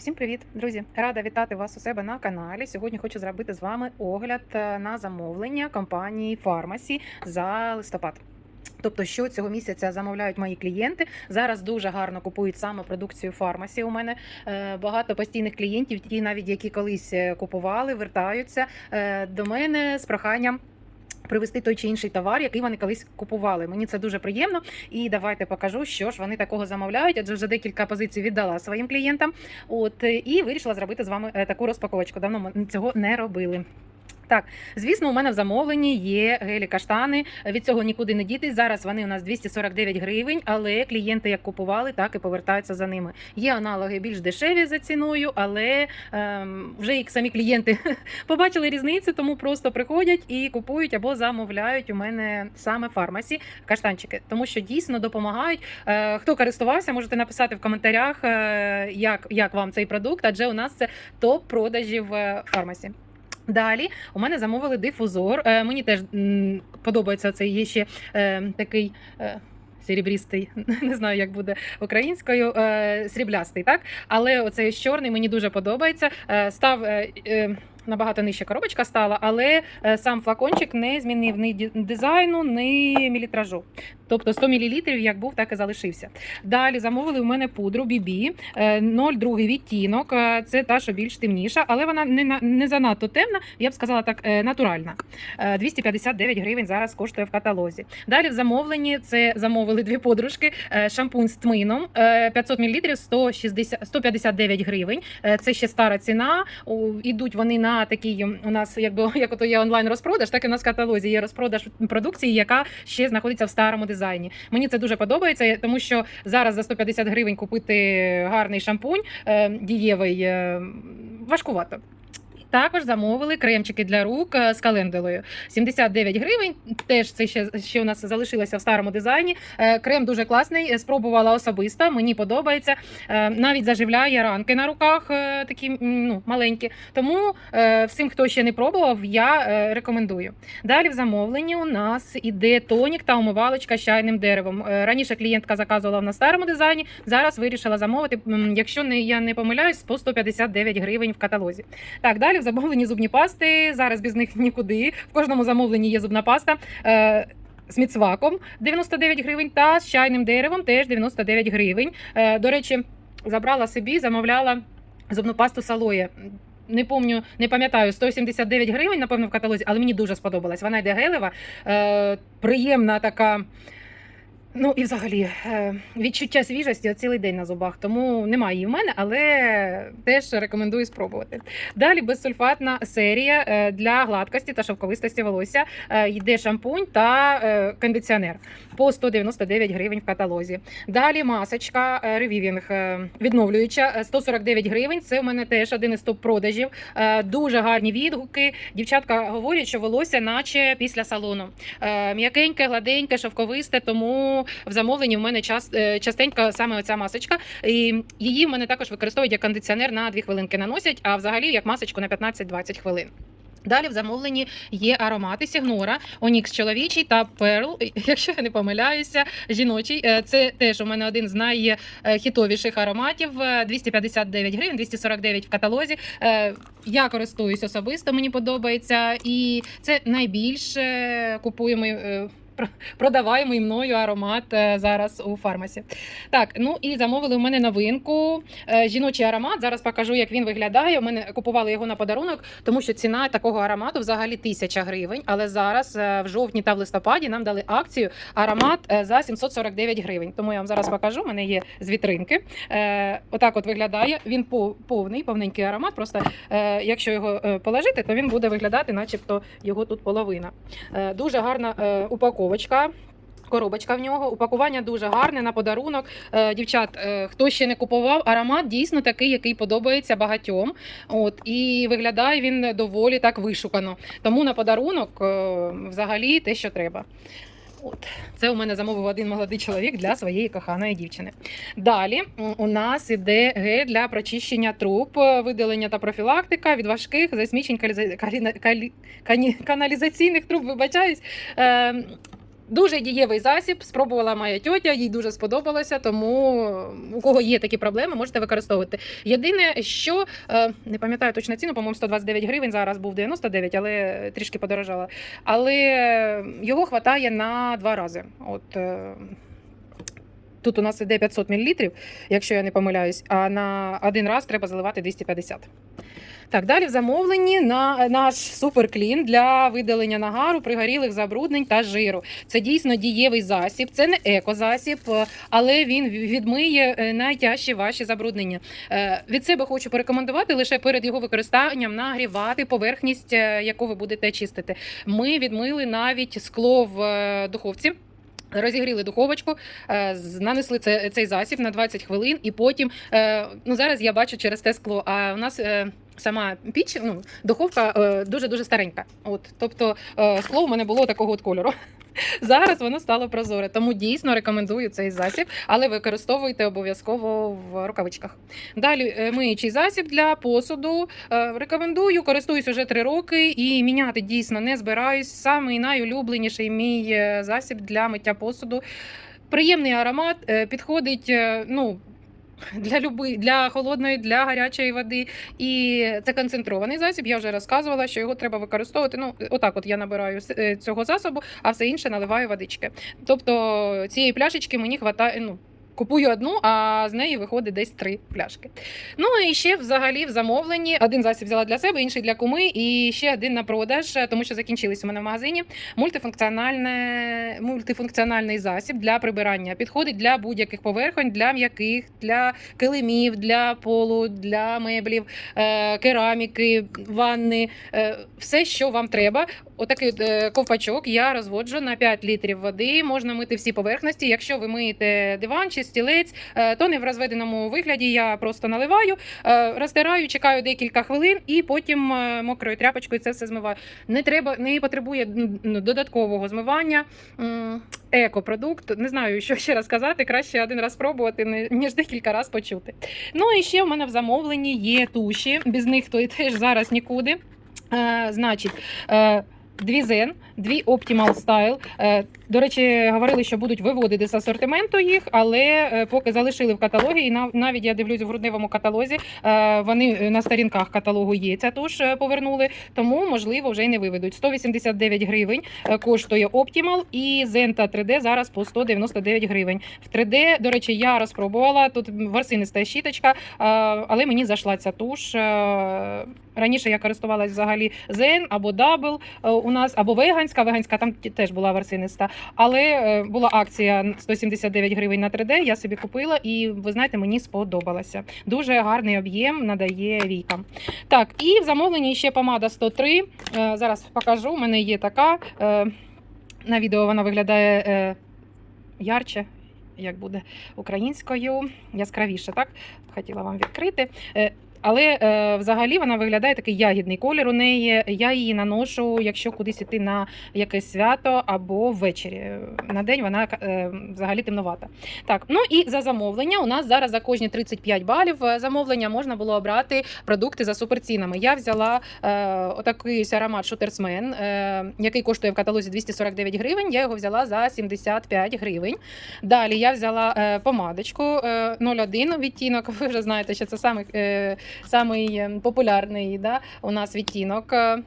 Всім привіт, друзі! Рада вітати вас у себе на каналі. Сьогодні хочу зробити з вами огляд е, на замовлення компанії Фармасі за листопад. Тобто, що цього місяця замовляють мої клієнти. Зараз дуже гарно купують саме продукцію фармасі. У мене е, багато постійних клієнтів, ті навіть які колись е, купували, вертаються до мене з проханням. Привезти той чи інший товар, який вони колись купували. Мені це дуже приємно. І давайте покажу, що ж вони такого замовляють. Адже вже декілька позицій віддала своїм клієнтам. От е, і вирішила зробити з вами е, таку розпаковочку. Давно ми цього не робили. Так, звісно, у мене в замовленні є гелі каштани. Від цього нікуди не дітись. Зараз вони у нас 249 гривень, але клієнти як купували, так і повертаються за ними. Є аналоги більш дешеві за ціною, але ем, вже і самі клієнти побачили різницю, тому просто приходять і купують або замовляють у мене саме фармасі каштанчики, тому що дійсно допомагають. Е, хто користувався, можете написати в коментарях, е, як, як вам цей продукт, адже у нас це топ продажів е, фармасі. Далі у мене замовили дифузор. Е, мені теж м, подобається цей є ще е, такий. Е, Серебрістий, не знаю, як буде українською, е, сріблястий, так? Але оцей чорний мені дуже подобається. Е, став е, набагато нижча коробочка стала, але сам флакончик не змінив ні дизайну, ні мілітражу. Тобто 100 мл як був, так і залишився. Далі замовили у мене пудру BB, е, 0,2 відтінок. Е, Це та, що більш темніша, але вона не, не занадто темна, я б сказала так, е, натуральна. Е, 259 гривень зараз коштує в каталозі. Далі в замовленні це замовили дві подружки. е, Шампунь з тмином е, 500 мл 160, 159 гривень. Е, Це ще стара ціна. Ідуть вони на такий у нас, якби як ото є онлайн розпродаж, так і у нас в каталозі є розпродаж продукції, яка ще знаходиться в старому дизайні. Мені це дуже подобається, тому що зараз за 150 гривень купити гарний шампунь е, дієвий е, важкувато. Також замовили кремчики для рук е, з календелою. 79 гривень. Теж це ще, ще у нас залишилося в старому дизайні. Е, Крем дуже класний. е, Спробувала особисто. Мені подобається. Навіть заживляє ранки на руках, такі ну, маленькі. Тому всім, хто ще не пробував, я рекомендую. Далі в замовленні у нас іде тонік та умивалочка з чайним деревом. Раніше клієнтка заказувала на старому дизайні. Зараз вирішила замовити, якщо не я не помиляюсь, по 159 гривень в каталозі. Так, далі в замовленні зубні пасти. Зараз без них нікуди. В кожному замовленні є зубна паста. Е, з міцваком 99 гривень та з чайним деревом теж 99 гривень. Е, до речі, забрала собі, замовляла зубну пасту салоє. Не помню, не пам'ятаю, 179 гривень, напевно, в каталозі, але мені дуже сподобалась. Вона йде гелева, е, приємна така. Ну і взагалі е, відчуття свіжості цілий день на зубах, тому немає її в мене, але теж рекомендую спробувати. Далі безсульфатна серія е, для гладкості та шовковистості волосся. Е, Йде шампунь та кондиціонер по 199 гривень в каталозі. Далі масочка ревівінг відновлююча е, 149 гривень. Це у мене теж один із топ-продажів. Дуже гарні відгуки. Дівчатка говорять, що волосся, наче після салону. М'якеньке, гладеньке, шовковисте, тому в замовленні в мене час, е, частенько саме оця масочка. І її в мене також використовують як кондиціонер на 2 хвилинки наносять, а взагалі як масочку на 15-20 хвилин. Далі в замовленні є аромати Сігнора, Онікс чоловічий та Перл, якщо я не помиляюся, жіночий. Е, Це теж у мене один з найхітовіших ароматів. Е, 259 гривень, 249 в каталозі. Е, Я користуюсь особисто, мені подобається. І це найбільш е, купуємий. е, про- Продаваємий мною аромат е, зараз у фармасі. Так, ну і замовили у мене новинку. е, Жіночий аромат. Зараз покажу, як він виглядає. У мене купували його на подарунок, тому що ціна такого аромату взагалі тисяча гривень. Але зараз е, в жовтні та в листопаді нам дали акцію аромат за 749 гривень. Тому я вам зараз покажу. У мене є з вітринки. Отак от виглядає. Він повний, повненький аромат. Просто якщо його положити, то він буде виглядати, начебто його тут половина. Дуже гарна е, упаковочка. Коробочка в нього, упакування дуже гарне на подарунок. Е, дівчат, е, хто ще не купував, аромат дійсно такий, який подобається багатьом. От і виглядає він доволі так вишукано. Тому на подарунок е, взагалі те, що треба. От це у мене замовив один молодий чоловік для своєї коханої дівчини. Далі у нас іде гель для прочищення труб, видалення та профілактика від важких засмічень каналізаційних труб. Вибачаюсь. Дуже дієвий засіб. Спробувала моя тьотя, їй дуже сподобалося. Тому у кого є такі проблеми, можете використовувати. Єдине, що е, не пам'ятаю точно ціну, по-моєму, 129 гривень. Зараз був 99, але трішки подорожала. Але його хватає на два рази. От е, тут у нас іде 500 мл, якщо я не помиляюсь, а на один раз треба заливати 250. Так, далі в замовленні на наш суперклін для видалення нагару, пригорілих забруднень та жиру. Це дійсно дієвий засіб, це не екозасіб, е, але він відмиє е, найтяжчі ваші забруднення. Е, Від себе хочу порекомендувати лише перед його використанням нагрівати поверхність, яку ви будете чистити. Ми відмили навіть скло в духовці. Розігріли духовочку, нанесли це, цей засіб на 20 хвилин, і потім ну зараз я бачу через те скло. А у нас сама піч, ну духовка дуже дуже старенька. От, тобто е, скло у мене було такого от кольору. Зараз воно стало прозоре, тому дійсно рекомендую цей засіб, але використовуйте обов'язково в рукавичках. Далі е, миючий засіб для посуду. Е, Рекомендую, користуюсь уже три роки і міняти дійсно не збираюсь. Самий найулюбленіший мій е, засіб для миття посуду. Приємний аромат, е, підходить. е, Ну, для люби, для холодної, для гарячої води. І це концентрований засіб. Я вже розказувала, що його треба використовувати. Ну, отак, от я набираю е, цього засобу, а все інше наливаю водички. Тобто цієї пляшечки мені хватає. Ну, Купую одну, а з неї виходить десь три пляшки. Ну і ще взагалі в замовленні один засіб взяла для себе, інший для куми, і ще один на продаж, тому що закінчились у мене в магазині. Мультифункціональний засіб для прибирання. Підходить для будь-яких поверхонь, для м'яких, для килимів, для полу, для меблів, е, кераміки, ванни, е, все, що вам треба. Отакий от, е, ковпачок я розводжу на 5 літрів води. Можна мити всі поверхності. Якщо ви миєте диван чи стілець, е, то не в розведеному вигляді. Я просто наливаю, е, розтираю, чекаю декілька хвилин і потім е, мокрою тряпочкою це все змиваю. Не треба, не потребує ну, додаткового змивання. Екопродукт, не знаю, що ще раз сказати. Краще один раз спробувати, ніж декілька разів почути. Ну і ще в мене в замовленні є туші. Без них то і теж зараз нікуди. Е, значить, е, дві Zen, дві Optimal Style. Е, до речі, говорили, що будуть виводити з асортименту їх, але е, поки залишили в каталогі, і нав- навіть я дивлюсь в грудневому каталозі. е, Вони на сторінках каталогу є. Ця туш повернули, тому можливо вже й не виведуть. 189 гривень коштує Optimal і Zenta 3D зараз по 199 гривень. В 3D, до речі, я розпробувала. Тут ворсиниста щіточка, але мені зайшла ця туш. Раніше я користувалась взагалі Zen або Double нас, або веганська. Веганська там теж була ворсиниста. Але е, була акція 179 гривень на 3D, я собі купила, і ви знаєте, мені сподобалося. Дуже гарний об'єм надає вікам. Так, і в замовленні ще помада 103. Е, Зараз покажу. У мене є така. е, На відео вона виглядає ярче. Як буде українською, яскравіше, так? Хотіла вам відкрити. Але е, взагалі вона виглядає такий ягідний колір у неї. Я її наношу, якщо кудись іти на якесь свято або ввечері. На день вона е, взагалі темновата. Так, ну і за замовлення у нас зараз за кожні 35 балів е, замовлення можна було обрати продукти за суперцінами. Я взяла е, отакий аромат Шутерсмен, е, який коштує в каталозі 249 гривень. Я його взяла за 75 гривень. Далі я взяла е, помадочку е, 01 відтінок. Ви вже знаєте, що це самий, е, самий е, популярний да, у нас відтінок е,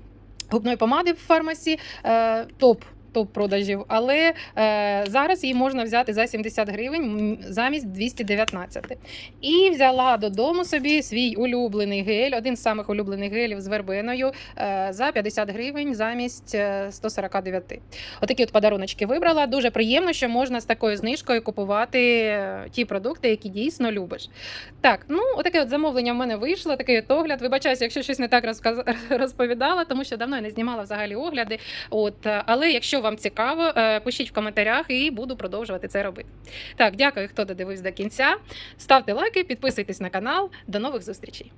губної помади в фармасі. Е, топ. Топ продажів, але е, зараз її можна взяти за 70 гривень замість 219. І взяла додому собі свій улюблений гель, один з самих улюблених гелів з вербеною е, за 50 гривень замість е, 149. Отакі от подаруночки вибрала. Дуже приємно, що можна з такою знижкою купувати е, ті продукти, які дійсно любиш. Так, ну отаке от замовлення в мене вийшло, такий от огляд. Вибачаюся, якщо щось не так розповідала, тому що давно я не знімала взагалі огляди. От, е, але якщо вам цікаво, е, пишіть в коментарях і буду продовжувати це робити. Так, дякую, хто додивився до кінця. Ставте лайки, підписуйтесь на канал. До нових зустрічей.